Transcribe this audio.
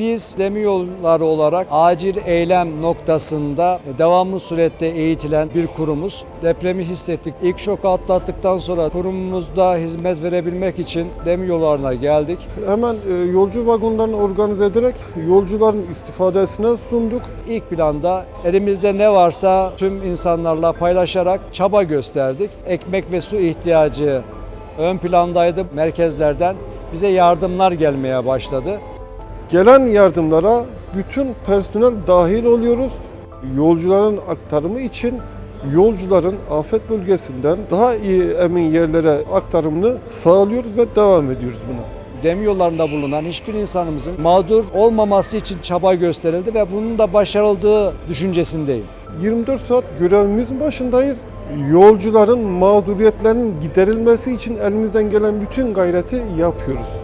Biz demiryolları olarak acil eylem noktasında devamlı surette eğitilen bir kurumuz. Depremi hissettik. İlk şoku atlattıktan sonra kurumumuzda hizmet verebilmek için demiryollarına geldik. Hemen e, yolcu vagonlarını organize ederek yolcuların istifadesine sunduk. İlk planda elimizde ne varsa tüm insanlarla paylaşarak çaba gösterdik. Ekmek ve su ihtiyacı ön plandaydı merkezlerden. Bize yardımlar gelmeye başladı. Gelen yardımlara bütün personel dahil oluyoruz. Yolcuların aktarımı için yolcuların afet bölgesinden daha iyi emin yerlere aktarımını sağlıyoruz ve devam ediyoruz buna. Demiryollarında bulunan hiçbir insanımızın mağdur olmaması için çaba gösterildi ve bunun da başarıldığı düşüncesindeyim. 24 saat görevimizin başındayız. Yolcuların mağduriyetlerinin giderilmesi için elimizden gelen bütün gayreti yapıyoruz.